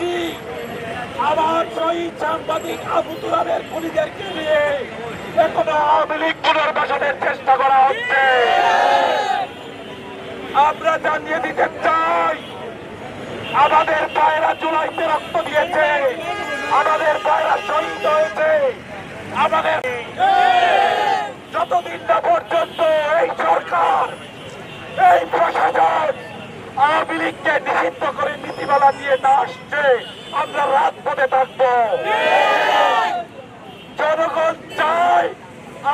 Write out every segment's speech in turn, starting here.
দেখেছি আমার শহীদ সাংবাদিক আবু তুরাবের খুনিদেরকে নিয়ে এখনও আওয়ামী লীগ পুনর্বাসনের চেষ্টা করা হচ্ছে। আমরা জানিয়ে দিতে চাই, আমাদের পায়রা জুলাইতে রক্ত দিয়েছে, আমাদের পায়রা শহীদ হয়েছে, আমাদের যতদিন না পর্যন্ত এই সরকার, এই প্রশাসন আওয়ামী লীগকে নিষিদ্ধ করে নীতিমালা দিয়ে না আসছে, আমরা রাত পথে থাকব। জনগণ চাই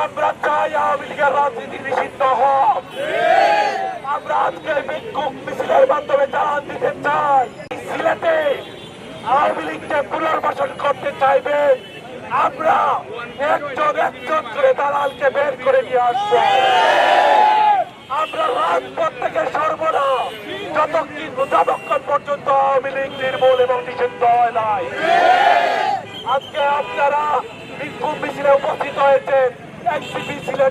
আমরা চাই আওয়ামী লীগের রাজনীতি নিষিদ্ধ হোক। আমরা আজকে বিক্ষোভ মিছিলের মাধ্যমে জানান দিতে চাই। সিলেটে আওয়ামী লীগকে পুনর্বাসন করতে চাইবে। আমরা একজন একজন করে দালালকে বের করে নিয়ে আসব। আমরা রাজপথ থেকে যতক্ষণ পর্যন্ত আওয়ামী লীগ নির্মূল এবং নিষিদ্ধ হয় নাই। আজকে আপনারা বিক্ষোভ মিছিলে উপস্থিত হয়েছেন। এনসিপি সিলেট